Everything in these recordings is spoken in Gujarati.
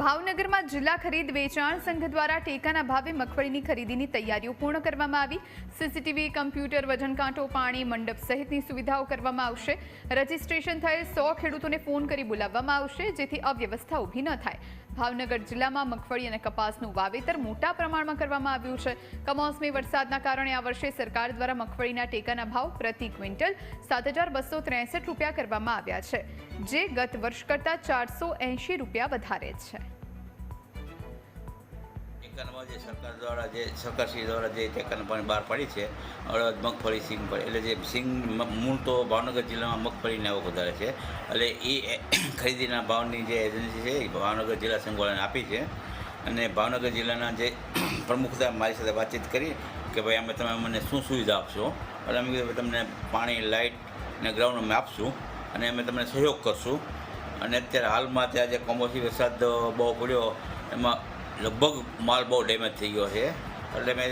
ભાવનગરમાં જિલ્લા ખરીદ વેચાણ સંઘ દ્વારા ટેકાના ભાવે મગફળીની ખરીદીની તૈયારીઓ પૂર્ણ કરવામાં આવી. સીસીટીવી, કમ્પ્યુટર, વજનકાંટો, પાણી, મંડપ સહિતની સુવિધાઓ કરવામાં આવશે. રજીસ્ટ્રેશન થયેલ સો ખેડૂતોને ફોન કરી બોલાવવામાં આવશે, જેથી અવ્યવસ્થા ઊભી ન થાય. ભાવનગર જિલ્લામાં મગફળી અને કપાસનું વાવેતર મોટા પ્રમાણમાં કરવામાં આવ્યું છે. કમોસમી વરસાદના કારણે આ વર્ષે સરકાર દ્વારા મગફળીના ટેકાના ભાવ પ્રતિ ક્વિન્ટલ સાત હજાર બસો ત્રેસઠ રૂપિયા કરવામાં આવ્યા છે, જે ગત વર્ષ કરતાં ચારસો એંશી રૂપિયા વધારે છે. ટેકાનામાં જે સરકાર દ્વારા જે સરકારશ્રી દ્વારા જે ટેકાના બહાર પાડી છે અડદ મગફળી સિંગ એટલે જે સિંગ મૂળ તો ભાવનગર જિલ્લામાં મગફળીને આવક વધારે છે. એટલે એ ખરીદીના ભાવની જે એજન્સી છે એ ભાવનગર જિલ્લા સંઘવાળાને આપી છે. અને ભાવનગર જિલ્લાના જે પ્રમુખતા મારી સાથે વાતચીત કરી કે ભાઈ અમે તમે મને શું સુવિધા આપશો? એટલે અમે કીધું તમને પાણી, લાઇટ ને ગ્રાઉન્ડ અમે આપશું અને અમે તમને સહયોગ કરશું. અને અત્યારે હાલમાં ત્યાં જે કમોસમી વરસાદ બહુ પડ્યો, એમાં લગભગ માલ બહુ ડેમેજ થઈ ગયો છે. એટલે મેં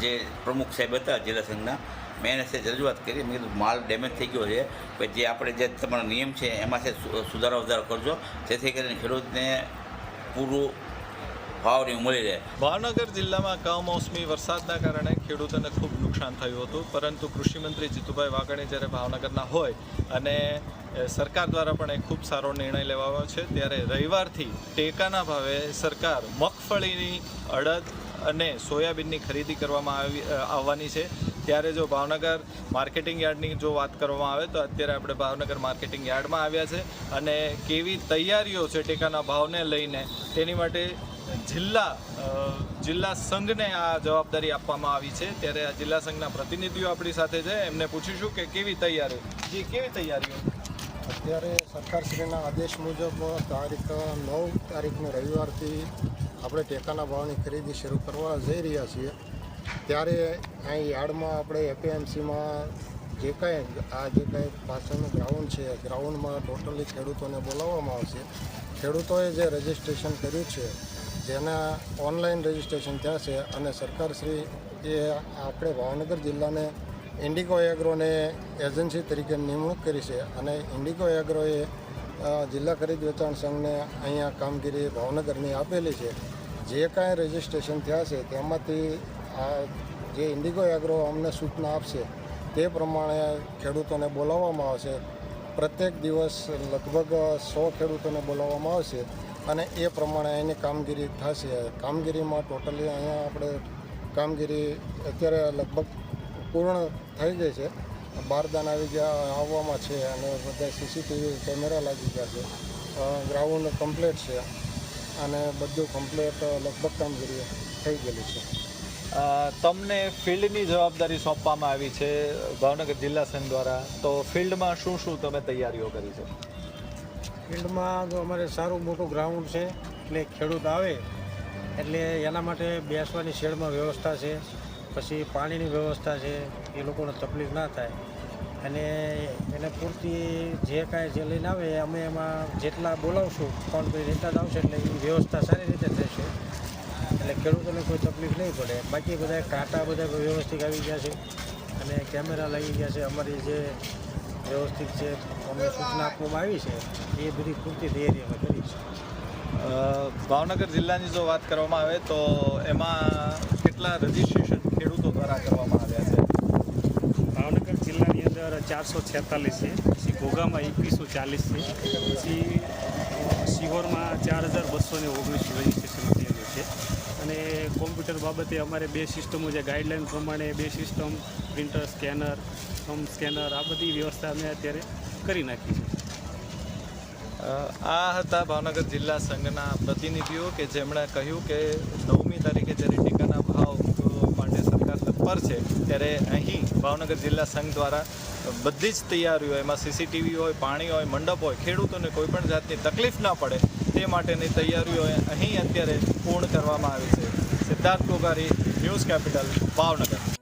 જે પ્રમુખ સાહેબ હતા જિલ્લા સંઘના, મેં એને સાથે રજૂઆત કરી. મેં કીધું, માલ ડેમેજ થઈ ગયો છે. કે જે આપણે જે તમારો નિયમ છે, એમાં છે સુધારો વધારો કરજો. જેથી કરીને ખેડૂતને પૂરું ભાવની મળી રહે ભાવનગર જિલ્લામાં કમોસમી વરસાદના કારણે ખેડૂતોને ખૂબ નુકસાન થયું હતું. પરંતુ કૃષિમંત્રી જીતુભાઈ વાઘાણી જ્યારે ભાવનગરના હોય અને સરકાર દ્વારા પણ એક ખૂબ સારો નિર્ણય લેવામાં છે, ત્યારે રવિવારથી ટેકાના ભાવે સરકાર મગફળીની અડદ અને સોયાબીનની ખરીદી કરવામાં આવી આવવાની છે. ત્યારે જો ભાવનગર માર્કેટિંગ યાર્ડની જો વાત કરવામાં આવે તો અત્યારે આપણે ભાવનગર માર્કેટિંગ યાર્ડમાં આવ્યા છે અને કેવી તૈયારીઓ છે ટેકાના ભાવને લઈને તેની માટે જિલ્લા જિલ્લા સંઘને આ જવાબદારી આપવામાં આવી છે. ત્યારે આ જિલ્લા સંઘના પ્રતિનિધિઓ આપણી સાથે છે. એમને પૂછીશું કે કેવી તૈયારીઓ? જી, કેવી તૈયારીઓ? અત્યારે સરકારશ્રીના આદેશ મુજબ તારીખ નવ તારીખને રવિવારથી આપણે ટેકાના ભાવની ખરીદી શરૂ કરવા જઈ રહ્યા છીએ. ત્યારે અહીં યાર્ડમાં આપણે એપીએમસીમાં જે કાંઈ, આ જે કાંઈ પાછળનું ગ્રાઉન્ડ છે, ગ્રાઉન્ડમાં ટોટલી ખેડૂતોને બોલાવવામાં આવશે. ખેડૂતોએ જે રજિસ્ટ્રેશન કર્યું છે, જેના ઓનલાઈન રજિસ્ટ્રેશન થયા છે અને સરકારશ્રી એ આપણે ભાવનગર જિલ્લાને ઇન્ડિગો એગ્રોને એજન્સી તરીકે નિમણૂક કરી છે અને ઇન્ડિગો એગ્રોએ જિલ્લા ખરીદ વેચાણ સંઘને અહીંયા કામગીરી ભાવનગરની આપેલી છે. જે કાંઈ રજિસ્ટ્રેશન થયા છે તેમાંથી આ જે ઇન્ડિગો એગ્રો અમને સૂચના આપશે તે પ્રમાણે ખેડૂતોને બોલાવવામાં આવશે. પ્રત્યેક દિવસ લગભગ સો ખેડૂતોને બોલાવવામાં આવશે અને એ પ્રમાણે એની કામગીરી થશે. કામગીરીમાં ટોટલી અહીંયા આપણે કામગીરી અત્યારે લગભગ પૂર્ણ થઈ ગઈ છે. બારદાન આવી ગયા આવવામાં છે અને બધા સીસીટીવી કેમેરા લાગી ગયા છે. ગ્રાઉન્ડ કમ્પ્લીટ છે અને બધું કમ્પ્લીટ લગભગ કામગીરી થઈ ગયેલી છે. તમને ફિલ્ડની જવાબદારી સોંપવામાં આવી છે ભાવનગર જિલ્લા સંઘ દ્વારા. તો ફિલ્ડમાં શું શું તમે તૈયારીઓ કરી છે? ફિલ્ડમાં તો અમારે સારું મોટું ગ્રાઉન્ડ છે એટલે ખેડૂત આવે એટલે એના માટે બેસવાની શેડમાં વ્યવસ્થા છે. પછી પાણીની વ્યવસ્થા છે, એ લોકોને તકલીફ ના થાય. અને એને પૂરતી જે કાંઈ જે લઈને આવે અમે એમાં જેટલા બોલાવશું ફોન કરી એટલા જ આવશે એટલે એ વ્યવસ્થા સારી રીતે થશે. એટલે ખેડૂતોને કોઈ તકલીફ નહીં પડે. બાકી બધા કાંટા બધા વ્યવસ્થિત આવી ગયા છે અને કેમેરા લાગી ગયા છે. અમારી જે વ્યવસ્થિત છે અમને સૂચના આપવામાં આવી છે, એ બધી પૂરતી તૈયારી અમે કરી છે. ભાવનગર જિલ્લાની જો વાત કરવામાં આવે તો એમાં કેટલા રજીસ્ટ્રેશન ખેડૂતો દ્વારા કરવામાં આવ્યા છે. ભાવનગર જિલ્લાની અંદર ચારસો છેતાલીસ છે. પછી ઘોઘામાં એકવીસો ચાલીસ છે. પછી સિહોરમાં ચાર હજાર બસો ને ઓગણીસ રજીસ્ટ્રેશન થયેલું છે. અને કોમ્પ્યુટર બાબતે અમારે બે સિસ્ટમો જે ગાઈડલાઇન પ્રમાણે બે સિસ્ટમ પ્રિન્ટર સ્કેનર થમ સ્કેનર આ બધી વ્યવસ્થા અમે અત્યારે કરી નાખી છે. આ હતા ભાવનગર જિલ્લા સંઘના પ્રતિનિધિઓ કે જેમણે કહ્યું કે નવમી તારીખે જ્યારે સરકાર છે ત્યારે અહીં ભાવનગર જિલ્લા સંઘ દ્વારા બધી જ તૈયારીઓ એમાં સીસીટીવી હોય, પાણી હોય, મંડપ હોય, ખેડૂતોને કોઈપણ જાતની તકલીફ ના પડે, તે માટેની તૈયારીઓ અહીં અત્યારે પૂર્ણ કરવામાં આવી છે. Siddharth Kogari, news capital, Bhavnagar.